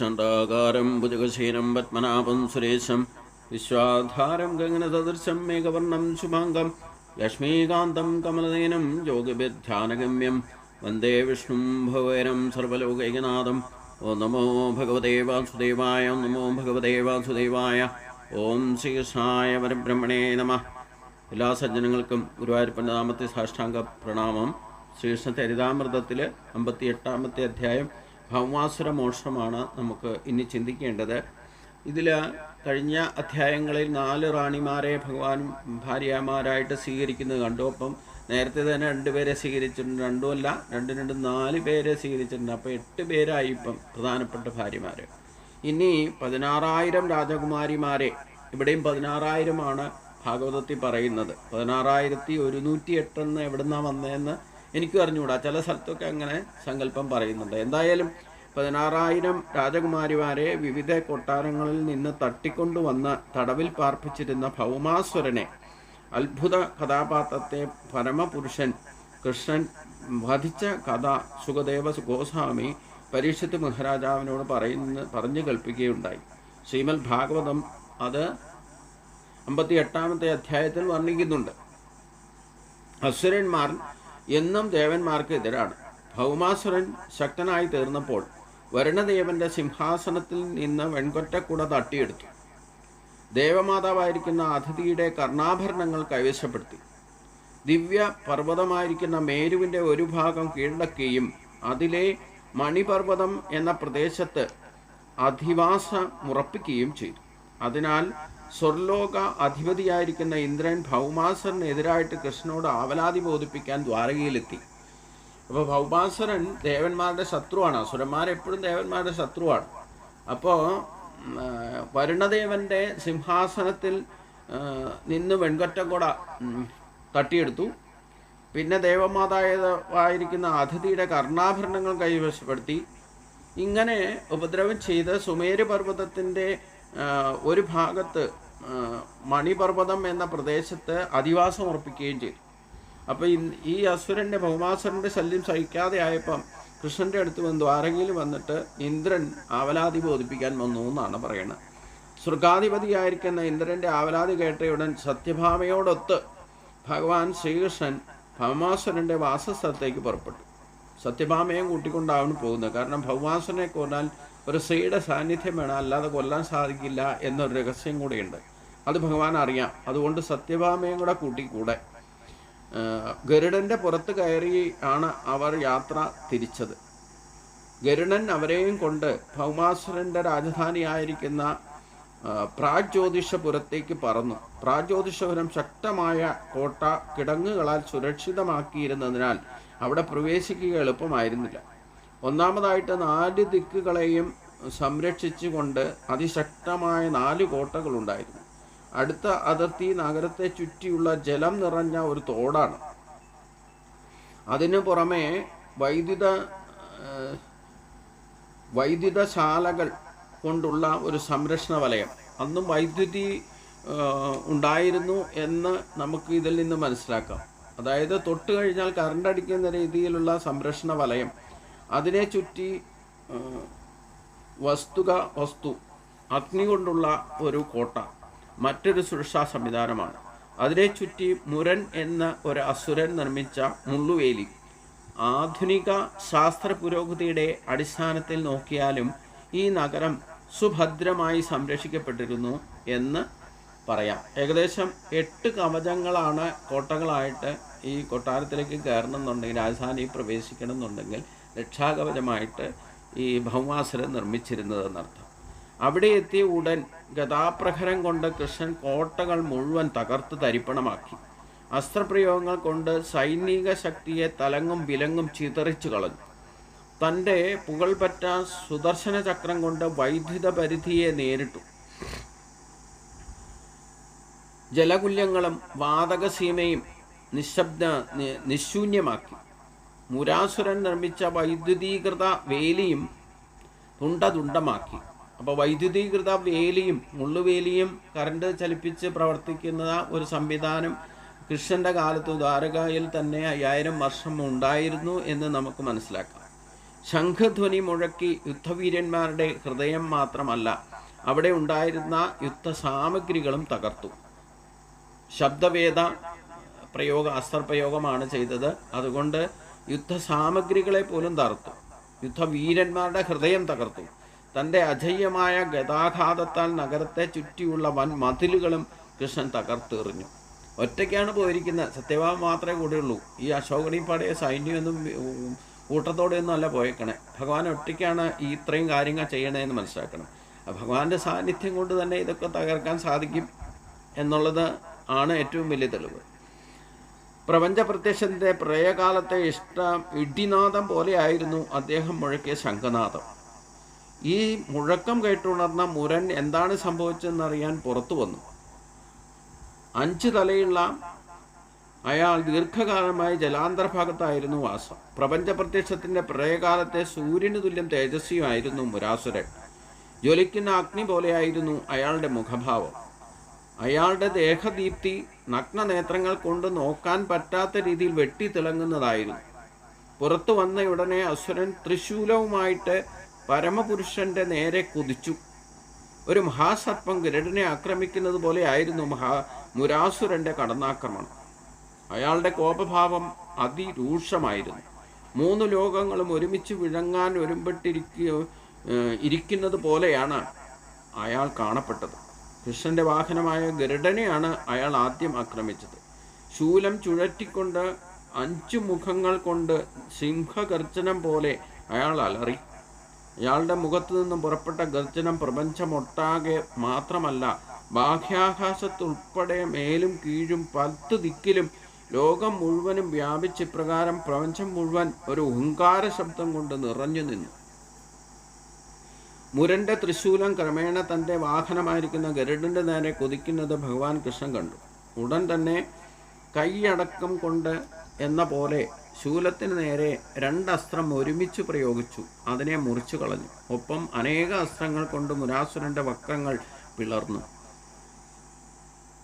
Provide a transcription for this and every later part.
ശാന്താകാരം ഭുജഗശീനം പത്മനാഭം സുരേശം. വിശ്വാധാരം ഗഗനസദൃശം മേഘവർണം ശുഭാംഗം. ലക്ഷ്മീകാന്തം കമലനയനം യോഗഭിധ്യാനഗമ്യം വന്ദേ വിഷ്ണും ഭവേരം സർവലോകൈകനാഥം. ഓ നമോ ഭഗവതേ വാസുദേവായ നമോ ഭഗവതേ വാസുദേവായ ഓം ശ്രീകൃഷ്ണായ പരബ്രഹ്മണേ നമ. എല്ലാ സജ്ജനങ്ങൾക്കും ഗുരുവായൂരപ്പന്റെ നാമത്തെ സാഷ്ടാംഗ പ്രണാമം ശ്രീകൃഷ്ണ ചരിതാമൃതത്തിലെ അമ്പത്തി എട്ടാമത്തെ അധ്യായം. ഭൗമാസുര മോക്ഷമാണ് നമുക്ക് ഇനി ചിന്തിക്കേണ്ടത്. ഇതിൽ കഴിഞ്ഞ അധ്യായങ്ങളിൽ നാല് റാണിമാരെ ഭഗവാൻ ഭാര്യമാരായിട്ട് സ്വീകരിക്കുന്നത് കണ്ടു. അപ്പം നേരത്തെ തന്നെ രണ്ടുപേരെ സ്വീകരിച്ചിട്ടുണ്ട്. രണ്ടുമല്ല രണ്ടും രണ്ട് നാല് പേരെ സ്വീകരിച്ചിട്ടുണ്ട്. അപ്പോൾ എട്ട് പേരായി ഇപ്പം പ്രധാനപ്പെട്ട ഭാര്യമാർ ഇനി പതിനാറായിരം രാജകുമാരിമാരെ ഇവിടെയും പതിനാറായിരമാണ് ഭാഗവതത്തിൽ പറയുന്നത്. പതിനാറായിരത്തി ഒരുന്നൂറ്റി എട്ടെന്ന് എവിടുന്നാണ് വന്നതെന്ന് എനിക്കും അറിഞ്ഞുകൂടാ ചില സ്ഥലത്തൊക്കെ അങ്ങനെ സങ്കല്പം പറയുന്നുണ്ട്. എന്തായാലും പതിനാറായിരം രാജകുമാരിമാരെ വിവിധ കൊട്ടാരങ്ങളിൽ നിന്ന് തട്ടിക്കൊണ്ടുവന്ന് തടവിൽ പാർപ്പിച്ചിരുന്ന ഭൗമാസുരനെ അത്ഭുത കഥാപാത്രത്തെ പരമപുരുഷൻ കൃഷ്ണൻ വധിച്ച കഥ സുഖദേവ ഗോസ്വാമി പരീക്ഷത്ത് മഹാരാജാവിനോട് പറയുന്ന പറഞ്ഞു കൽപ്പിക്കുകയുണ്ടായി ശ്രീമൽ ഭാഗവതം അത് അമ്പത്തി എട്ടാമത്തെ അധ്യായത്തിൽ വർണിക്കുന്നുണ്ട്. അസുരന്മാർ എന്നും ദേവന്മാർക്ക് എതിരാണ് ഭൗമാസുരൻ ശക്തനായി തീർന്നപ്പോൾ വരുണദേവന്റെ സിംഹാസനത്തിൽ നിന്ന് വെൺകൊറ്റക്കുട തട്ടിയെടുത്തു. ദേവമാതാവായിരിക്കുന്ന അതിഥിയുടെ കർണാഭരണങ്ങൾ കൈവശപ്പെടുത്തി. ദിവ്യ പർവതമായിരിക്കുന്ന മേരുവിന്റെ ഒരു ഭാഗം കീഴടക്കുകയും അതിലെ മണിപർവതം എന്ന പ്രദേശത്ത് അധിവാസമുറപ്പിക്കുകയും ചെയ്തു. അതിനാൽ സ്വർലോക അധിപതിയായിരിക്കുന്ന ഇന്ദ്രൻ ഭൗമാസറിനെതിരായിട്ട് കൃഷ്ണനോട് ആവലാതി ബോധിപ്പിക്കാൻ ദ്വാരകയിലെത്തി. അപ്പോൾ ഭൗമാസുരൻ ദേവന്മാരുടെ ശത്രുവാണ്. അസുരന്മാരെപ്പോഴും ദേവന്മാരുടെ ശത്രുവാണ്. അപ്പോൾ വരുണദേവന്റെ സിംഹാസനത്തിൽ നിന്ന് വെൺകറ്റം കൂടെ തട്ടിയെടുത്തു. പിന്നെ ദേവമാതായതായിരിക്കുന്ന അതിഥിയുടെ കർണാഭരണങ്ങൾ കൈവശപ്പെടുത്തി. ഇങ്ങനെ ഉപദ്രവം ചെയ്ത് സുമേരു പർവതത്തിന്റെ ഒരു ഭാഗത്ത് മണിപർവതം എന്ന പ്രദേശത്ത് അധിവാസം ഉറപ്പിക്കുകയും ചെയ്തു. അപ്പോൾ ഈ അസുരന്റെ ഭൗമാസുരന്റെ ശല്യം സഹിക്കാതെ ആയപ്പം കൃഷ്ണന്റെ അടുത്ത് വന്ന്. ദ്വാരകയിൽ വന്നിട്ട് ഇന്ദ്രൻ ആവലാതി ബോധിപ്പിക്കാൻ വന്നു എന്നാണ് പറയുന്നത് സ്വർഗാധിപതിയായിരിക്കുന്ന ഇന്ദ്രന്റെ ആവലാതി കേട്ടയുടൻ സത്യഭാമയോടൊത്ത് ഭഗവാൻ ശ്രീകൃഷ്ണൻ ഭൗമാസുരന്റെ വാസസ്ഥലത്തേക്ക് പുറപ്പെട്ടു. സത്യഭാമയും കൂട്ടിക്കൊണ്ടാവണം പോകുന്നത്. കാരണം ഭൗമാസുരനെ കൊല്ലാൻ ഒരു സ്ത്രീയുടെ സാന്നിധ്യം വേണം. അല്ലാതെ കൊല്ലാൻ സാധിക്കില്ല എന്നൊരു രഹസ്യം കൂടെയുണ്ട്. അത് ഭഗവാൻ അറിയാം. അതുകൊണ്ട് സത്യഭാമയും കൂടെ കൂട്ടിക്കൂടെ. ആ, ഗരുഡന്റെ പുറത്ത് കയറി ആണ് അവർ യാത്ര തിരിച്ചത്. ഗരുഡൻ അവരെയും കൊണ്ട് ഭൗമാസുരന്റെ രാജധാനിയായിരിക്കുന്ന പ്രാജ്യോതിഷപുരത്തേക്ക് പറന്നു. പ്രാജ്യോതിഷപുരം ശക്തമായ കോട്ട കിടങ്ങുകളാൽ സുരക്ഷിതമാക്കിയിരുന്നതിനാൽ അവിടെ പ്രവേശിക്കുക എളുപ്പമായിരുന്നില്ല. ഒന്നാമതായിട്ട് നാല് ദിക്കുകളെയും സംരക്ഷിച്ചുകൊണ്ട് അതിശക്തമായ നാല് കോട്ടകളുണ്ടായിരുന്നു. അടുത്ത അതിർത്തി നഗരത്തെ ചുറ്റിയുള്ള ജലം നിറഞ്ഞ ഒരു തോടാണ്. അതിനു പുറമെ വൈദ്യുത വൈദ്യുതശാലകൾ കൊണ്ടുള്ള ഒരു സംരക്ഷണ വലയം അന്നും വൈദ്യുതി ഉണ്ടായിരുന്നു എന്ന് നമുക്ക് ഇതിൽ നിന്ന് മനസ്സിലാക്കാം. അതായത് തൊട്ട് കഴിഞ്ഞാൽ കറണ്ട് അടിക്കുന്ന രീതിയിലുള്ള സംരക്ഷണ വലയം അതിനെ ചുറ്റി വസ്തുക വസ്തു അഗ്നി കൊണ്ടുള്ള ഒരു കോട്ട. മറ്റൊരു സുരക്ഷാ സംവിധാനമാണ്. അതിനെ ചുറ്റി മുരൻ എന്ന ഒരു അസുരൻ നിർമ്മിച്ച മുള്ളുവേലി. ആധുനിക ശാസ്ത്ര പുരോഗതിയുടെ അടിസ്ഥാനത്തിൽ നോക്കിയാലും ഈ നഗരം സുഭദ്രമായി സംരക്ഷിക്കപ്പെട്ടിരുന്നു എന്ന് പറയാം. ഏകദേശം എട്ട് കവചങ്ങളാണ് കോട്ടകളായിട്ട് ഈ കൊട്ടാരത്തിലേക്ക് കയറണമെന്നുണ്ടെങ്കിൽ രാജധാനിയിൽ പ്രവേശിക്കണമെന്നുണ്ടെങ്കിൽ രക്ഷാകവചമായിട്ട് ഈ ഭൗമാസുരൻ നിർമ്മിച്ചിരുന്നതെന്നർത്ഥം. അവിടെ എത്തിയ ഉടൻ ഗതാപ്രഹരം കൊണ്ട് കൃഷ്ണൻ കോട്ടകൾ മുഴുവൻ തകർത്ത് തരിപ്പണമാക്കി. അസ്ത്രപ്രയോഗങ്ങൾ കൊണ്ട് സൈനിക ശക്തിയെ തലങ്ങും വിലങ്ങും ചിതറിച്ചു കളഞ്ഞു. തന്റെ പുകൾപറ്റ സുദർശന ചക്രം കൊണ്ട് വൈദ്യുത പരിധിയെ നേരിട്ടു. ജലകുല്യങ്ങളും വാതകസീമയും നിശബ്ദ നിശൂന്യമാക്കി. മുരാസുരൻ നിർമ്മിച്ച വൈദ്യുതീകൃത വേലിയും തുണ്ടതുണ്ടമാക്കി. അപ്പോൾ വൈദ്യുതീകൃത വേലിയും മുള്ളുവേലിയും കറണ്ട് ചലിപ്പിച്ച് പ്രവർത്തിക്കുന്ന ഒരു സംവിധാനം കൃഷ്ണന്റെ കാലത്ത് ദ്വാരകയിൽ തന്നെ അയ്യായിരം വർഷം ഉണ്ടായിരുന്നു എന്ന് നമുക്ക് മനസ്സിലാക്കാം. ശംഖധ്വനി മുഴക്കി യുദ്ധവീരന്മാരുടെ ഹൃദയം മാത്രമല്ല അവിടെ ഉണ്ടായിരുന്ന യുദ്ധ സാമഗ്രികളും തകർത്തു. ശബ്ദവേദ പ്രയോഗ അസ്ത്രപ്രയോഗമാണ് ചെയ്തത്. അതുകൊണ്ട് യുദ്ധ സാമഗ്രികളെ പോലും തകർത്തു. യുദ്ധവീരന്മാരുടെ ഹൃദയം തകർത്തു. തന്റെ അജയ്യമായ ഗതാഘാതത്താൽ നഗരത്തെ ചുറ്റിയുള്ള വൻ മതിലുകളും കൃഷ്ണൻ തകർത്തെറിഞ്ഞു ഒറ്റയ്ക്കാണ് പോയിരിക്കുന്നത്. സത്യഭാമ മാത്രമേ കൂടെയുള്ളൂ. ഈ അശോകണി പടയ സൈന്യമൊന്നും കൂട്ടത്തോടെയൊന്നും അല്ല പോയേക്കണേ. ഭഗവാൻ ഒറ്റയ്ക്കാണ് ഈ ഇത്രയും കാര്യങ്ങൾ ചെയ്യണതെന്ന് മനസ്സിലാക്കണം. ഭഗവാന്റെ സാന്നിധ്യം കൊണ്ട് തന്നെ ഇതൊക്കെ തകർക്കാൻ സാധിക്കും എന്നുള്ളത് ആണ് ഏറ്റവും വലിയ തെളിവ്. പ്രപഞ്ച പ്രത്യക്ഷത്തിന്റെ പ്രയകാലത്തെ ഇഷ്ടം ഇടിനാദം പോലെയായിരുന്നു അദ്ദേഹം മുഴക്കിയ ശംഖനാദം. ഈ മുഴക്കം കേട്ടുണർന്ന മുരൻ എന്താണ് സംഭവിച്ചതെന്നറിയാൻ പുറത്തു വന്നു. അഞ്ച് തലയുള്ള അയാൾ ദീർഘകാലമായി ജലാന്തർഭാഗത്തായിരുന്നു വാസം. പ്രപഞ്ച പ്രത്യക്ഷത്തിന്റെ പ്രളയകാലത്തെ സൂര്യന് തുല്യം തേജസ്വിയുമായിരുന്നു മുരാസുരൻ. ജ്വലിക്കുന്ന അഗ്നി പോലെയായിരുന്നു അയാളുടെ മുഖഭാവം. അയാളുടെ ദേഹദീപ്തി നഗ്ന നേത്രങ്ങൾ കൊണ്ട് നോക്കാൻ പറ്റാത്ത രീതിയിൽ വെട്ടിത്തിളങ്ങുന്നതായിരുന്നു പുറത്തു വന്ന ഉടനെ അസുരൻ തൃശൂലവുമായിട്ട് പരമപുരുഷന്റെ നേരെ കുതിച്ചു. ഒരു മഹാസർപ്പം ഗരുഡനെ ആക്രമിക്കുന്നത് പോലെയായിരുന്നു മഹാ മുരാസുരന്റെ കടന്നാക്രമണം. അയാളുടെ കോപഭാവം അതിരൂക്ഷമായിരുന്നു. മൂന്ന് ലോകങ്ങളും ഒരുമിച്ച് വിഴങ്ങാൻ ഒരുമ്പെട്ടിരിക്കുക ഇരിക്കുന്നത് പോലെയാണ് അയാൾ കാണപ്പെട്ടത്. കൃഷ്ണന്റെ വാഹനമായ ഗരുഡനെയാണ് അയാൾ ആദ്യം ആക്രമിച്ചത്. ശൂലം ചുഴറ്റിക്കൊണ്ട് അഞ്ചു മുഖങ്ങൾ കൊണ്ട് സിംഹഗർജനം പോലെ അയാൾ അലറി. അയാളുടെ മുഖത്തു നിന്നും പുറപ്പെട്ട ഗർജനം പ്രപഞ്ചമൊട്ടാകെ മാത്രമല്ല ബാഹ്യാകാശത്തുൾപ്പെടെ മേലും കീഴും പത്ത് ദിക്കിലും ലോകം മുഴുവനും വ്യാപിച്ച് ഇപ്രകാരം പ്രപഞ്ചം മുഴുവൻ ഒരു ഹുങ്കാര ശബ്ദം കൊണ്ട് നിറഞ്ഞു നിന്നു. മുരന്റെ തൃശൂലം ക്രമേണ തന്റെ വാഹനമായിരിക്കുന്ന ഗരുഡന്റെ നേരെ കൊതിക്കുന്നത് ഭഗവാൻ കൃഷ്ണൻ കണ്ടു. ഉടൻ തന്നെ കൈയടക്കം കൊണ്ട് എന്ന പോലെ ശൂലത്തിന് നേരെ രണ്ടസ്ത്രം ഒരുമിച്ച് പ്രയോഗിച്ചു. അതിനെ മുറിച്ചു കളഞ്ഞു. ഒപ്പം അനേക അസ്ത്രങ്ങൾ കൊണ്ട് മുരാസുരന്റെ വക്രങ്ങൾ പിളർന്നു.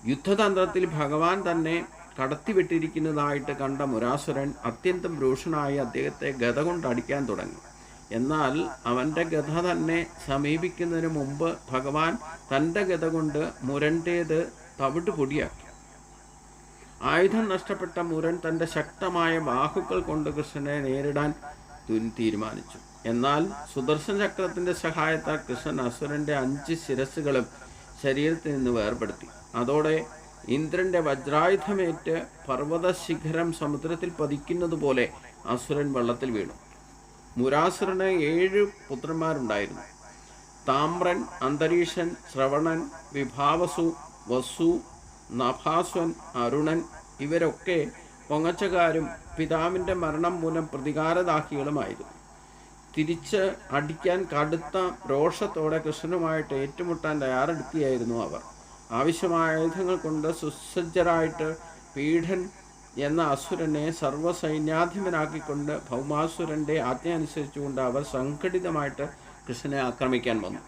യുദ്ധതന്ത്രത്തിൽ ഭഗവാൻ തന്നെ കടത്തിവിട്ടിരിക്കുന്നതായിട്ട് കണ്ട മുരാസുരൻ അത്യന്തം രൂക്ഷനായി അദ്ദേഹത്തെ ഗത കൊണ്ട് അടിക്കാൻ തുടങ്ങി. എന്നാൽ അവന്റെ ഗത തന്നെ സമീപിക്കുന്നതിന് മുമ്പ് ഭഗവാൻ തന്റെ ഗത കൊണ്ട് മുരന്റേത് തവിട്ട് പൊടിയാക്കി. ആയുധം നഷ്ടപ്പെട്ട മുരൻ തന്റെ ശക്തമായ ബാഹുക്കൾ കൊണ്ട് കൃഷ്ണനെ നേരിടാൻ തീരുമാനിച്ചു. എന്നാൽ സുദർശൻ ചക്രത്തിന്റെ സഹായത്താൽ കൃഷ്ണൻ അസുരന്റെ അഞ്ച് ശിരസ്സുകളും ശരീരത്തിൽ നിന്ന് വേർപെടുത്തി. അതോടെ ഇന്ദ്രന്റെ വജ്രായുധമേറ്റ് പർവത ശിഖരം സമുദ്രത്തിൽ പതിക്കുന്നത് പോലെ അസുരൻ വെള്ളത്തിൽ വീണു. മുരാസുരന് ഏഴ് പുത്രന്മാരുണ്ടായിരുന്നു. താമ്രൻ അന്തരീക്ഷൻ ശ്രവണൻ വിഭാവസു വസു നഭാസ്വൻ അരുണൻ ഇവരൊക്കെ പൊങ്ങച്ചക്കാരും പിതാവിന്റെ മരണം മൂലം പ്രതികാരദാഹികളുമായിരുന്നു. തിരിച്ച് അടിക്കാൻ കടുത്ത രോഷത്തോടെ കൃഷ്ണനുമായിട്ട് ഏറ്റുമുട്ടാൻ തയ്യാറെടുക്കുകയായിരുന്നു അവർ. ആവശ്യമായ ആയുധങ്ങൾ കൊണ്ട് സുസജ്ജരായിട്ട് പീഠൻ എന്ന അസുരനെ സർവസൈന്യാധിപനാക്കിക്കൊണ്ട് ഭൗമാസുരന്റെ ആജ്ഞ അനുസരിച്ചുകൊണ്ട് അവർ സംഘടിതമായിട്ട് കൃഷ്ണനെ ആക്രമിക്കാൻ വന്നു.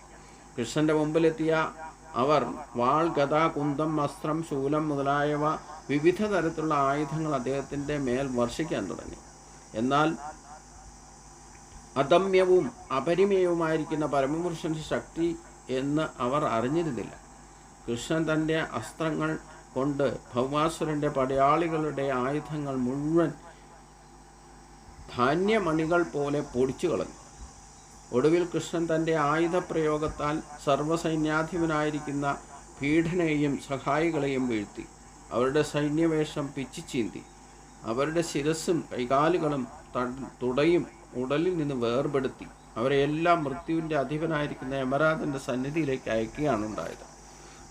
കൃഷ്ണന്റെ മുമ്പിലെത്തിയ അവർ വാൾ ഗത കുന്തം വസ്ത്രം ശൂലം മുതലായവ വിവിധ തരത്തിലുള്ള ആയുധങ്ങൾ അദ്ദേഹത്തിന്റെ മേൽ വർഷിക്കാൻ തുടങ്ങി. എന്നാൽ അദമ്യവും അപരിമേയവുമായിരിക്കുന്ന പരമപുരുഷന്റെ ശക്തി എന്ന് അവർ അറിഞ്ഞിരുന്നില്ല. കൃഷ്ണൻ തന്റെ അസ്ത്രങ്ങൾ കൊണ്ട് ഭൗമാസുരന്റെ പടയാളികളുടെ ആയുധങ്ങൾ മുഴുവൻ ധാന്യമണികൾ പോലെ പൊടിച്ചു കളഞ്ഞു ഒടുവിൽ കൃഷ്ണൻ തന്റെ ആയുധപ്രയോഗത്താൽ സർവസൈന്യാധിപനായിരിക്കുന്ന പീഠനെയും സഹായികളെയും വീഴ്ത്തി. അവരുടെ സൈന്യവേഷം പിച്ചിച്ചീന്തി അവരുടെ ശിരസ്സും കൈകാലുകളും തുടയും ഉടലിൽ നിന്ന് വേർപെടുത്തി. അവരെയെല്ലാം മൃത്യുവിന്റെ അധിപനായിരിക്കുന്ന യമരാജന്റെ സന്നിധിയിലേക്ക് അയക്കുകയാണ് ഉണ്ടായത്.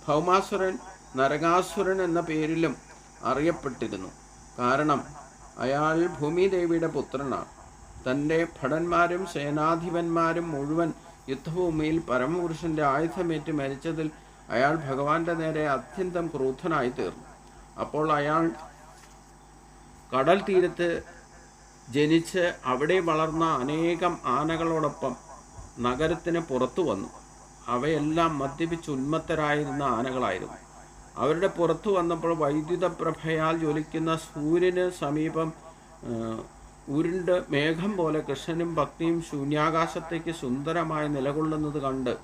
ഭൗമാസുരൻ നരകാസുരൻ എന്ന പേരിലും അറിയപ്പെട്ടിരുന്നു. കാരണം അയാൾ ഭൂമിദേവിയുടെ പുത്രനാണ്. തന്റെ ഭടന്മാരും സേനാധിപന്മാരും മുഴുവൻ യുദ്ധഭൂമിയിൽ പരമപുരുഷന്റെ ആയുധമേറ്റ് മരിച്ചതിൽ അയാൾ ഭഗവാന്റെ നേരെ അത്യന്തം ക്രൂദ്ധനായി തീർന്നു. അപ്പോൾ അയാൾ കടൽ തീരത്ത് ജനിച്ച് അവിടെ വളർന്ന അനേകം ആനകളോടൊപ്പം നഗരത്തിന് പുറത്തു വന്നു. അവയെല്ലാം മദ്യപിച്ച് ഉന്മത്തരായിരുന്ന ആനകളായിരുന്നു. അവരുടെ പുറത്തു വന്നപ്പോൾ വൈദ്യുത പ്രഭയാൽ ജ്വലിക്കുന്ന സൂര്യന് സമീപം ഉരുണ്ട് മേഘം പോലെ കൃഷ്ണനും ഭക്തിയും ശൂന്യാകാശത്തേക്ക് സുന്ദരമായി നിലകൊള്ളുന്നത് കണ്ട്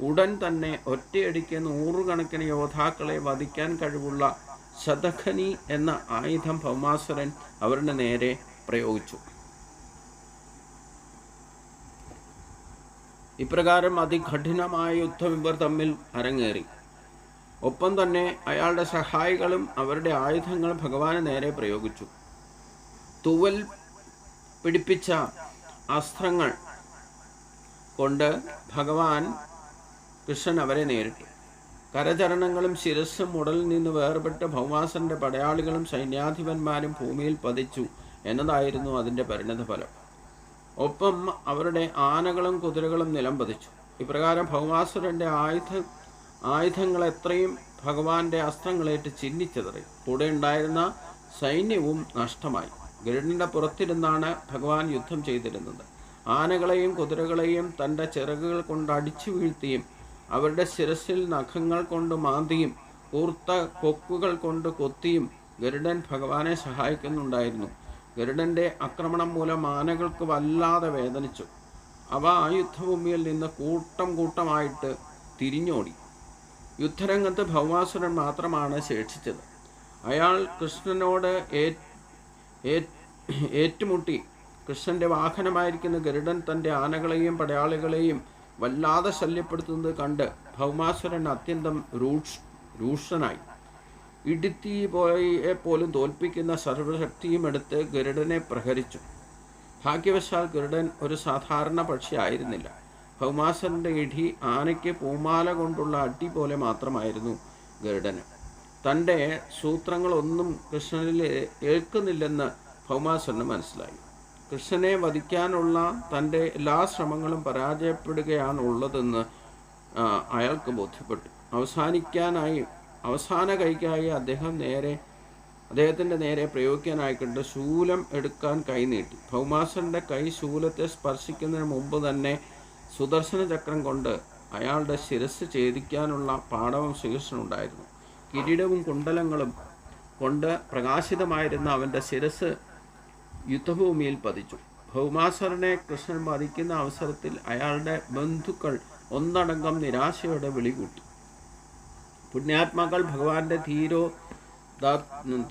ഉടൻ തന്നെ ഒറ്റയടിക്ക് നൂറുകണക്കിന് യോദ്ധാക്കളെ വധിക്കാൻ കഴിവുള്ള ശതഖനി എന്ന ആയുധം ഭൗമാസുരൻ അവരുടെ നേരെ പ്രയോഗിച്ചു. ഇപ്രകാരം അതികഠിനമായ യുദ്ധം ഇവർ തമ്മിൽ അരങ്ങേറി. ഒപ്പം തന്നെ അയാളുടെ സഹായികളും അവരുടെ ആയുധങ്ങൾ ഭഗവാന് നേരെ പ്രയോഗിച്ചു. തുവൽ പിടിപ്പിച്ച അസ്ത്രങ്ങൾ കൊണ്ട് ഭഗവാൻ കൃഷ്ണൻ അവരെ നേരിട്ടു. കരചരണങ്ങളും ശിരസ്സും ഉടലിൽ നിന്ന് വേർപെട്ട് ഭൗമാസന്റെ പടയാളികളും സൈന്യാധിപന്മാരും ഭൂമിയിൽ പതിച്ചു എന്നതായിരുന്നു അതിന്റെ പരിണതഫലം ഒപ്പം അവരുടെ ആനകളും കുതിരകളും നിലം പതിച്ചു. ഇപ്രകാരം ഭൗമാസുരന്റെ ആയുധ ആയുധങ്ങൾ എത്രയും ഭഗവാന്റെ അസ്ത്രങ്ങളേറ്റ് ചിഹ്നിച്ചതറി കൂടെ ഉണ്ടായിരുന്ന സൈന്യവും നഷ്ടമായി. ഗരുഡന്റെ പുറത്തിരുന്നാണ് ഭഗവാൻ യുദ്ധം ചെയ്തിരുന്നത്. ആനകളെയും കുതിരകളെയും തന്റെ ചിറകുകൾ കൊണ്ട് അടിച്ചു വീഴ്ത്തിയും അവരുടെ ശിരസിൽ നഖങ്ങൾ കൊണ്ട് മാന്തിയും കൂർത്ത കൊക്കുകൾ കൊണ്ട് കൊത്തിയും ഗരുഡൻ ഭഗവാനെ സഹായിക്കുന്നുണ്ടായിരുന്നു. ഗരുഡന്റെ ആക്രമണം മൂലം ആനകൾക്ക് വല്ലാതെ വേദനിച്ചു. അവ ആ യുദ്ധഭൂമിയിൽ നിന്ന് കൂട്ടം കൂട്ടമായിട്ട് തിരിഞ്ഞോടി. യുദ്ധരംഗത്ത് ഭൗമാസുരൻ മാത്രമാണ് ശേഷിച്ചത്. അയാൾ കൃഷ്ണനോട് ഏ- ഏ- ഏറ്റുമുട്ടി. കൃഷ്ണന്റെ വാഹനമായിരിക്കുന്ന ഗരുഡൻ തന്റെ ആനകളെയും പടയാളികളെയും വല്ലാതെ ശല്യപ്പെടുത്തുന്നത് കണ്ട് ഭൗമാസുരൻ അത്യന്തം രൂക്ഷ രൂക്ഷനായി. ഇടുത്തി പോയെ പോലും തോൽപ്പിക്കുന്ന സർവശക്തിയും എടുത്ത് ഗരുഡനെ പ്രഹരിച്ചു. ഭാഗ്യവശാൽ ഗരുഡൻ ഒരു സാധാരണ പക്ഷി ആയിരുന്നില്ല. ഭൗമാസന്റെ ഇടി ആനയ്ക്ക് പൂമാല കൊണ്ടുള്ള അടി പോലെ മാത്രമായിരുന്നു ഗരുഡന്. തന്റെ സൂത്രങ്ങളൊന്നും കൃഷ്ണനിൽ ഏൽക്കുന്നില്ലെന്ന് ഭൗമാസുരന് മനസ്സിലായി. കൃഷ്ണനെ വധിക്കാനുള്ള തന്റെ എല്ലാ ശ്രമങ്ങളും പരാജയപ്പെടുകയാണുള്ളതെന്ന് അയാൾക്ക് ബോധ്യപ്പെട്ടു. അവസാനിക്കാനായി അവസാന കൈക്കായി അദ്ദേഹം നേരെ അദ്ദേഹത്തിന്റെ നേരെ പ്രയോഗിക്കാനായിക്കൊണ്ട് ശൂലം എടുക്കാൻ കൈ നീട്ടി. ഭൗമാസന്റെ കൈ ശൂലത്തെ സ്പർശിക്കുന്നതിന് മുമ്പ് തന്നെ സുദർശന ചക്രം കൊണ്ട് അയാളുടെ ശിരസ് ഛേദിക്കാനുള്ള പാടവം ശ്രീകൃഷ്ണനുണ്ടായിരുന്നു. കിരീടവും കുണ്ടലങ്ങളും കൊണ്ട് പ്രകാശിതമായിരുന്ന അവന്റെ ശിരസ് യുദ്ധഭൂമിയിൽ പതിച്ചു. ഭൗമാസുരനെ കൃഷ്ണൻ വധിക്കുന്ന അവസരത്തിൽ അയാളുടെ ബന്ധുക്കൾ ഒന്നടങ്കം നിരാശയോടെ വിളികൂട്ടി. പുണ്യാത്മാക്കൾ ഭഗവാന്റെ ധീരോ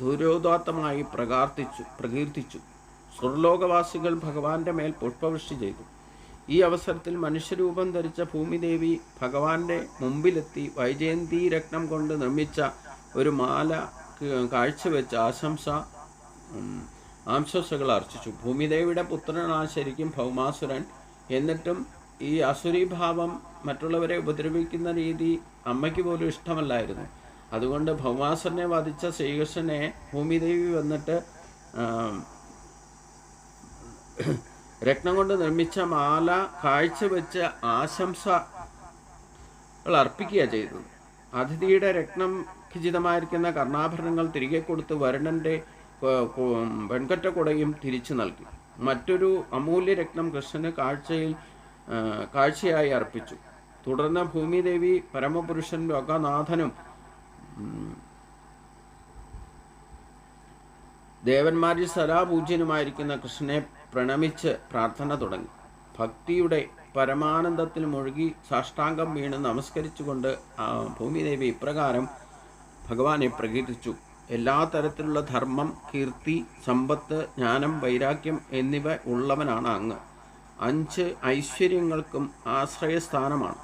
ദുരോദാത്തമായി പ്രകാർത്തിച്ചു പ്രകീർത്തിച്ചു. സ്വർലോകവാസികൾ ഭഗവാന്റെ മേൽ പുഷ്പവൃഷ്ടി ചെയ്തു. ഈ അവസരത്തിൽ മനുഷ്യരൂപം ധരിച്ച ഭൂമിദേവി ഭഗവാന്റെ മുമ്പിലെത്തി വൈജയന്തി രക്തം കൊണ്ട് നിർമ്മിച്ച ഒരു മാല കാഴ്ചവെച്ച് ആശംസ ആംശംസകൾ അർച്ചിച്ചു. ഭൂമിദേവിയുടെ പുത്രനാണ് ശരിക്കും ഭൗമാസുരൻ. എന്നിട്ടും ഈ അസുരീഭാവം മറ്റുള്ളവരെ ഉപദ്രവിക്കുന്ന രീതി അമ്മയ്ക്ക് പോലും ഇഷ്ടമല്ലായിരുന്നു. അതുകൊണ്ട് ഭൗമാസുരനെ വധിച്ച ശ്രീകൃഷ്ണനെ ഭൂമിദേവി വന്നിട്ട് രത്നം കൊണ്ട് നിർമ്മിച്ച മാല കാഴ്ചവെച്ച് ആശംസകൾ അർപ്പിക്കുക ചെയ്തത് അതിഥിയുടെ രക്തം ഖിചിതമായിരിക്കുന്ന കർണാഭരണങ്ങൾ തിരികെ കൊടുത്ത് വരുണന്റെ വെൺകറ്റ കുടയും തിരിച്ചു നൽകി. മറ്റൊരു അമൂല്യ രക്തം കൃഷ്ണന് കാഴ്ചയിൽ കാഴ്ചയായി അർപ്പിച്ചു. തുടർന്ന് ഭൂമിദേവി പരമപുരുഷൻ ലോകനാഥനും ദേവന്മാരിൽ സദാപൂജ്യനുമായിരിക്കുന്ന കൃഷ്ണനെ പ്രണമിച്ച് പ്രാർത്ഥന തുടങ്ങി. ഭക്തിയുടെ പരമാനന്ദത്തിൽ മുഴുകി സാഷ്ടാംഗം വീണ് നമസ്കരിച്ചുകൊണ്ട് ഭൂമിദേവി ഇപ്രകാരം ഭഗവാനെ പ്രകീർത്തിച്ചു. എല്ലാ തരത്തിലുള്ള ധർമ്മം കീർത്തി സമ്പത്ത് ജ്ഞാനം വൈരാഗ്യം എന്നിവ ഉള്ളവനാണ് അങ്ങ്. അഞ്ച് ഐശ്വര്യങ്ങൾക്കും ആശ്രയസ്ഥാനമാണ്.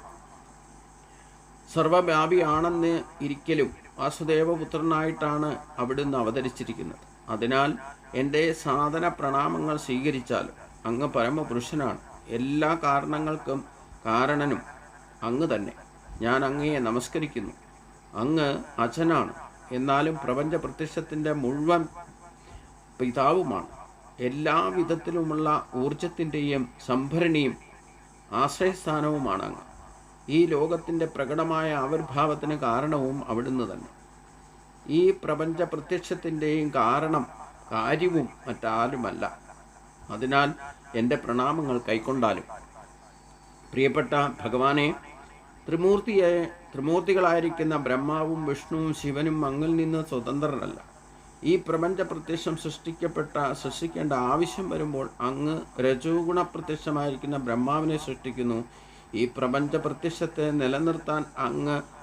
സർവവ്യാപിയാണെന്ന് ഇരിക്കലും വാസുദേവപുത്രനായിട്ടാണ് അവിടുന്ന് അവതരിച്ചിരിക്കുന്നത്. അതിനാൽ എന്റെ സാധന പ്രണാമങ്ങൾ സ്വീകരിച്ചാൽ അങ്ങ് പരമപുരുഷനാണ്. എല്ലാ കാരണങ്ങൾക്കും കാരണനും അങ്ങ് തന്നെ. ഞാൻ അങ്ങയെ നമസ്കരിക്കുന്നു. അങ്ങ് അച്ഛനാണ്. എന്നാലും പ്രപഞ്ച പ്രത്യക്ഷത്തിന്റെ മുഴുവൻ പിതാവുമാണ്. എല്ലാ വിധത്തിലുമുള്ള ഊർജത്തിന്റെയും സംഭരണിയും ആശ്രയസ്ഥാനവുമാണ് അങ്ങ്. ഈ ലോകത്തിന്റെ പ്രകടമായ ആവിർഭാവത്തിന് കാരണവും അവിടുന്ന് തന്നെ. ഈ പ്രപഞ്ച പ്രത്യക്ഷത്തിന്റെയും കാരണം കാര്യവും മറ്റാരുമല്ല. അതിനാൽ എന്റെ പ്രണാമങ്ങൾ കൈക്കൊണ്ടാലും. പ്രിയപ്പെട്ട ഭഗവാനെ ത്രിമൂർത്തിയെ ത്രിമൂർത്തികളായിരിക്കുന്ന ബ്രഹ്മാവും വിഷ്ണുവും ശിവനും അങ്ങിൽ നിന്ന് സ്വതന്ത്രരല്ല. ഈ പ്രപഞ്ച പ്രത്യക്ഷം സൃഷ്ടിക്കപ്പെട്ട സൃഷ്ടിക്കേണ്ട ആവശ്യം വരുമ്പോൾ അങ്ങ് രജോഗുണ പ്രത്യക്ഷമായിരിക്കുന്ന ബ്രഹ്മാവിനെ സൃഷ്ടിക്കുന്നു. ഈ പ്രപഞ്ച പ്രത്യക്ഷത്തെ നിലനിർത്താൻ അങ്ങ്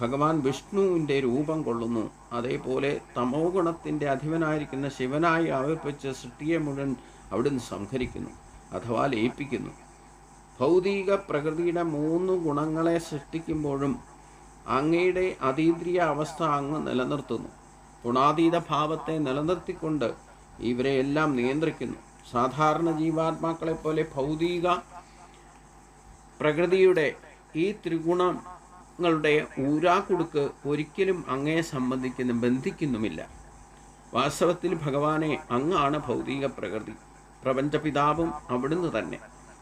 ഭഗവാൻ വിഷ്ണുവിന്റെ രൂപം കൊള്ളുന്നു. അതേപോലെ തമോ ഗുണത്തിന്റെ അധിപനായിരിക്കുന്ന ശിവനായി ആവിർപ്പിച്ച് സൃഷ്ടിയെ മുഴുവൻ അവിടുന്ന് സംഹരിക്കുന്നു അഥവാ ലയിപ്പിക്കുന്നു. ഭൗതിക പ്രകൃതിയുടെ മൂന്ന് ഗുണങ്ങളെ സൃഷ്ടിക്കുമ്പോഴും അങ്ങയുടെ അതീന്ദ്രിയ അവസ്ഥ അങ്ങ് നിലനിർത്തുന്നു. ഗുണാതീത ഭാവത്തെ നിലനിർത്തിക്കൊണ്ട് ഇവരെ എല്ലാം നിയന്ത്രിക്കുന്നു. സാധാരണ ജീവാത്മാക്കളെ പോലെ ഭൗതിക പ്രകൃതിയുടെ ഈ ത്രിഗുണങ്ങളുടെ ഊരാക്കുടുക്ക് ഒരിക്കലും അങ്ങയെ സംബന്ധിക്കുന്ന ബന്ധിക്കുന്നുമില്ല. വാസ്തവത്തിൽ ഭഗവാനെ അങ്ങാണ് ഭൗതിക പ്രകൃതി. പ്രപഞ്ചപിതാവും അവിടുന്ന് തന്നെ.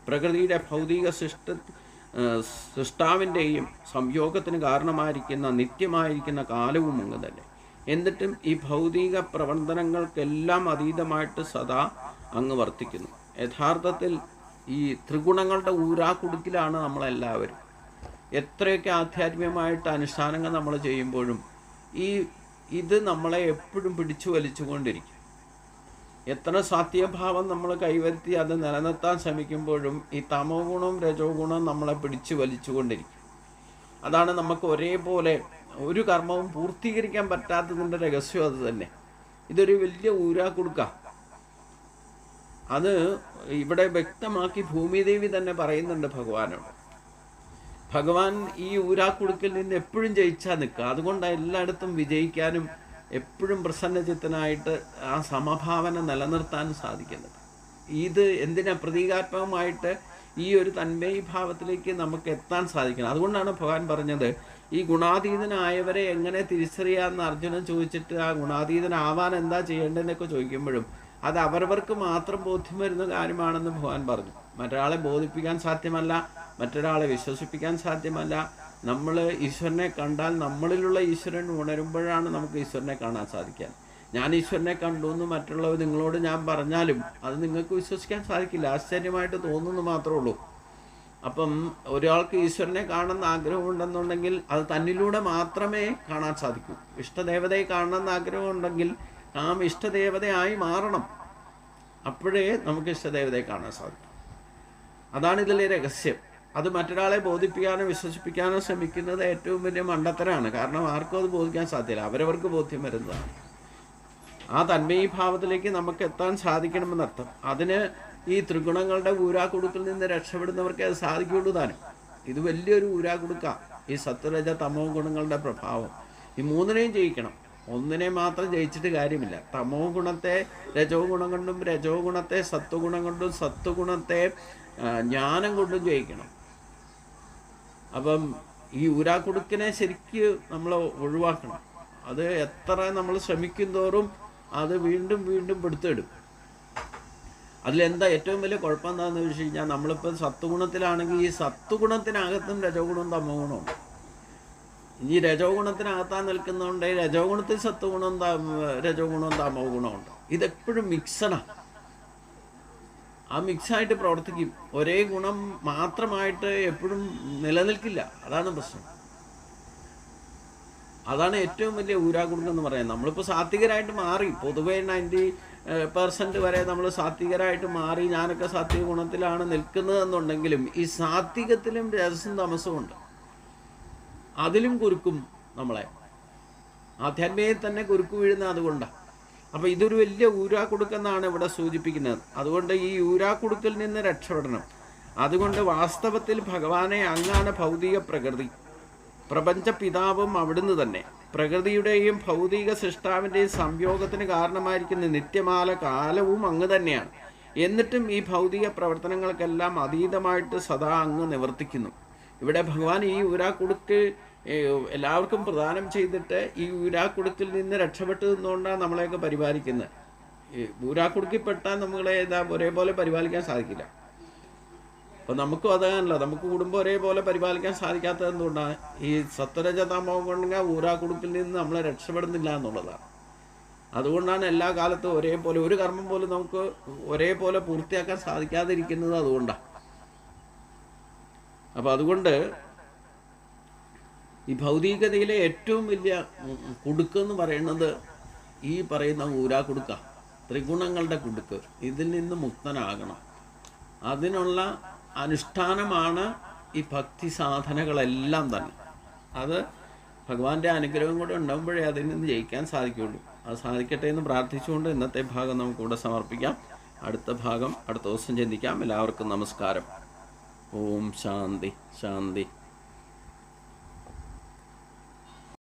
പ്രകൃതിയുടെ ഭൗതിക സൃഷ്ട സൃഷ്ടാവിന്റെയും സംയോഗത്തിന് കാരണമായിരിക്കുന്ന നിത്യമായിരിക്കുന്ന കാലവും അങ്ങ് തന്നെ. എന്നിട്ടും ഈ ഭൗതിക പ്രവർത്തനങ്ങൾക്കെല്ലാം അതീതമായിട്ട് സദാ അങ്ങ് വർത്തിക്കുന്നു. യഥാർത്ഥത്തിൽ ഈ ത്രിഗുണങ്ങളുടെ ഊരാക്കുടുക്കിലാണ് നമ്മളെല്ലാവരും. എത്രയൊക്കെ ആധ്യാത്മികമായിട്ട് അനുഷ്ഠാനങ്ങൾ നമ്മൾ ചെയ്യുമ്പോഴും ഈ ഇത് നമ്മളെ എപ്പോഴും പിടിച്ചു വലിച്ചുകൊണ്ടിരിക്കും. എത്ര സത്യഭാവം നമ്മൾ കൈവരുത്തി അത് നിലനിർത്താൻ ശ്രമിക്കുമ്പോഴും ഈ തമോ ഗുണവും രജോ ഗുണവും നമ്മളെ പിടിച്ചു വലിച്ചുകൊണ്ടിരിക്കും. അതാണ് നമുക്ക് ഒരേപോലെ ഒരു കർമ്മവും പൂർത്തീകരിക്കാൻ പറ്റാത്തതിന്റെ രഹസ്യം അത് തന്നെ. ഇതൊരു വലിയ ഊരാ കൊടുക്ക. അത് ഇവിടെ വ്യക്തമാക്കി ഭൂമിദേവി തന്നെ പറയുന്നുണ്ട് ഭഗവാനോട്. ഭഗവാൻ ഈ ഊരാക്കുടുക്കിൽ നിന്ന് എപ്പോഴും ജയിച്ചാൽ നിൽക്കുക. അതുകൊണ്ടാണ് എല്ലായിടത്തും വിജയിക്കാനും എപ്പോഴും പ്രസന്നചിത്തനായിട്ട് ആ സമഭാവന നിലനിർത്താനും സാധിക്കുന്നത്. ഇത് എന്തിനാ പ്രതീകാത്മകമായിട്ട് ഈ ഒരു തന്മയി ഭാവത്തിലേക്ക് നമുക്ക് എത്താൻ സാധിക്കണം അതുകൊണ്ടാണ് ഭഗവാൻ പറഞ്ഞത് ഈ ഗുണാതീതനായവരെ എങ്ങനെ തിരിച്ചറിയാമെന്ന് അർജുനൻ ചോദിച്ചിട്ട് ആ ഗുണാതീതനാവാൻ എന്താ ചെയ്യേണ്ടതെന്നൊക്കെ ചോദിക്കുമ്പോഴും അത് അവരവർക്ക് മാത്രം ബോധ്യം വരുന്ന കാര്യമാണെന്ന് ഭഗവാൻ പറഞ്ഞു. മറ്റൊരാളെ ബോധിപ്പിക്കാൻ സാധ്യമല്ല മറ്റൊരാളെ വിശ്വസിപ്പിക്കാൻ സാധ്യമല്ല. നമ്മൾ ഈശ്വരനെ കണ്ടാൽ നമ്മളിലുള്ള ഈശ്വരൻ ഉണരുമ്പോഴാണ് നമുക്ക് ഈശ്വരനെ കാണാൻ സാധിക്കാൻ. ഞാൻ ഈശ്വരനെ കണ്ടു എന്ന് മറ്റുള്ളവർ നിങ്ങളോട് ഞാൻ പറഞ്ഞാലും അത് നിങ്ങൾക്ക് വിശ്വസിക്കാൻ സാധിക്കില്ല. ആശ്ചര്യമായിട്ട് തോന്നുന്നു മാത്രമേ ഉള്ളൂ. അപ്പം ഒരാൾക്ക് ഈശ്വരനെ കാണുന്ന ആഗ്രഹമുണ്ടെന്നുണ്ടെങ്കിൽ അത് തന്നിലൂടെ മാത്രമേ കാണാൻ സാധിക്കൂ. ഇഷ്ടദേവതയെ കാണണമെന്ന് ആഗ്രഹമുണ്ടെങ്കിൽ നാം ഇഷ്ടദേവതയായി മാറണം. അപ്പോഴേ നമുക്ക് ഇഷ്ടദേവതയെ കാണാൻ സാധിക്കും. അതാണ് ഇതിലെ രഹസ്യം. അത് മറ്റൊരാളെ ബോധിപ്പിക്കാനോ വിശ്വസിപ്പിക്കാനോ ശ്രമിക്കുന്നത് ഏറ്റവും വലിയ മണ്ടത്തരാണ്. കാരണം ആർക്കും അത് ബോധിക്കാൻ സാധ്യല്ല. അവരവർക്ക് ബോധ്യം വരുന്നതാണ്. ആ തന്മയി ഭാവത്തിലേക്ക് നമുക്ക് എത്താൻ സാധിക്കണമെന്നർത്ഥം. അതിന് ഈ ത്രിഗുണങ്ങളുടെ ഊരാക്കുടുക്കിൽ നിന്ന് രക്ഷപ്പെടുന്നവർക്ക് അത് സാധിക്കുകയുള്ളൂ താനും. ഇത് വലിയൊരു ഊരാക്കുടുക്ക ഈ സത്വരജ തമോ ഗുണങ്ങളുടെ പ്രഭാവം. ഈ മൂന്നിനെയും ജയിക്കണം. ഒന്നിനെ മാത്രം ജയിച്ചിട്ട് കാര്യമില്ല. തമോ ഗുണത്തെ രജോ ഗുണം കൊണ്ടും രജോ ഗുണത്തെ സത്വഗുണം കൊണ്ടും സത്വഗുണത്തെ ജ്ഞാനം കൊണ്ടും ജയിക്കണം. അപ്പം ഈ ഊരാക്കുടുക്കിനെ ശരിക്ക് നമ്മൾ ഒഴിവാക്കണം. അത് എത്ര നമ്മൾ ശ്രമിക്കും തോറും അത് വീണ്ടും വീണ്ടും പിടുത്തിടും അതിലെന്താ ഏറ്റവും വലിയ കുഴപ്പം എന്താണെന്ന് വെച്ച് കഴിഞ്ഞാൽ നമ്മളിപ്പോൾ സത്വഗുണത്തിലാണെങ്കിൽ ഈ സത്വഗുണത്തിനകത്തും രജോഗുണവും തമോ ഗുണമുണ്ട് ഈ രജോ ഗുണത്തിനകത്താൻ നിൽക്കുന്നതുകൊണ്ട് രജോ ഗുണത്തിൽ സത്വഗുണം രജോ ഗുണവും താമോ ഗുണമുണ്ട് ഇതെപ്പോഴും മിക്സഡാണ് ആ മിക്സായിട്ട് പ്രവർത്തിക്കും. ഒരേ ഗുണം മാത്രമായിട്ട് എപ്പോഴും നിലനിൽക്കില്ല. അതാണ് പ്രശ്നം. അതാണ് ഏറ്റവും വലിയ ഊരാകുടുക്കം എന്ന് പറയുന്നത്. നമ്മളിപ്പോൾ സാത്വികരായിട്ട് മാറി. പൊതുവേ നയന്റി പെർസെന്റ് വരെ നമ്മൾ സാത്വികരായിട്ട് മാറി ഞാനൊക്കെ സാത്വിക ഗുണത്തിലാണ് നിൽക്കുന്നതെന്നുണ്ടെങ്കിലും ഈ സാത്വികത്തിലും രജസും തമസവും ഉണ്ട്. അതിലും കുരുക്കും നമ്മളെ. ആധ്യാത്മികയിൽ തന്നെ കുരുക്ക് വീഴുന്ന അതുകൊണ്ടാണ് അപ്പോൾ ഇതൊരു വലിയ ഊരാക്കുടുക്കെന്നാണ് ഇവിടെ സൂചിപ്പിക്കുന്നത്. അതുകൊണ്ട് ഈ ഊരാക്കുടുക്കിൽ നിന്ന് രക്ഷപ്പെടണം. അതുകൊണ്ട് വാസ്തവത്തിൽ ഭഗവാനെ അങ്ങാണ് ഭൗതിക പ്രകൃതി. പ്രപഞ്ച പിതാവും അവിടുന്ന് തന്നെ. പ്രകൃതിയുടെയും ഭൗതിക സൃഷ്ടാവിന്റെയും സംയോഗത്തിന് കാരണമായിരിക്കുന്ന നിത്യമാല കാലവും അങ്ങ് തന്നെയാണ്. എന്നിട്ടും ഈ ഭൗതിക പ്രവർത്തനങ്ങൾക്കെല്ലാം അതീതമായിട്ട് സദാ അങ്ങ് നിവർത്തിക്കുന്നു. ഇവിടെ ഭഗവാൻ ഈ ഊരാക്കുടുക്ക് ഏഹ്, എല്ലാവർക്കും പ്രദാനം ചെയ്തിട്ട് ഈ ഊരാക്കുടുക്കിൽ നിന്ന് രക്ഷപ്പെട്ടു നിന്നുകൊണ്ടാണ് നമ്മളെയൊക്കെ പരിപാലിക്കുന്നത്. ഈ ഊരാക്കുടുക്കിപ്പെട്ടാൽ നമ്മളെ എന്താ ഒരേപോലെ പരിപാലിക്കാൻ സാധിക്കില്ല. അപ്പോൾ നമുക്കും അതാണല്ലോ നമുക്ക് കുടുംബം ഒരേപോലെ പരിപാലിക്കാൻ സാധിക്കാത്തത് എന്തുകൊണ്ടാണ്? ഈ സത്വരജതാമോ കൊണ്ടെങ്കിൽ ഊരാക്കുടുക്കിൽ നിന്ന് നമ്മളെ രക്ഷപ്പെടുന്നില്ല എന്നുള്ളതാണ്. അതുകൊണ്ടാണ് എല്ലാ കാലത്തും ഒരേപോലെ ഒരു കർമ്മം പോലും നമുക്ക് ഒരേപോലെ പൂർത്തിയാക്കാൻ സാധിക്കാതിരിക്കുന്നത് അതുകൊണ്ടാണ്. അപ്പോൾ അതുകൊണ്ട് ഈ ഭൗതികതയിലെ ഏറ്റവും വലിയ കുടുക്കെന്ന് പറയുന്നത് ഈ പറയുന്ന ഊരാ കുടുക്ക ത്രിഗുണങ്ങളുടെ കുടുക്ക്. ഇതിൽ നിന്ന് മുക്തനാകണം. അതിനുള്ള അനുഷ്ഠാനമാണ് ഈ ഭക്തി സാധനകളെല്ലാം തന്നെ. അത് ഭഗവാന്റെ അനുഗ്രഹം കൂടെ ഉണ്ടാകുമ്പോഴേ അതിൽ നിന്ന് ജയിക്കാൻ സാധിക്കുകയുള്ളൂ. അത് സാധിക്കട്ടെ എന്ന് പ്രാർത്ഥിച്ചുകൊണ്ട് ഇന്നത്തെ ഭാഗം നമുക്കിവിടെ സമർപ്പിക്കാം. അടുത്ത ഭാഗം അടുത്ത ദിവസം ചിന്തിക്കാം. എല്ലാവർക്കും നമസ്കാരം. ഓം ശാന്തി ശാന്തി.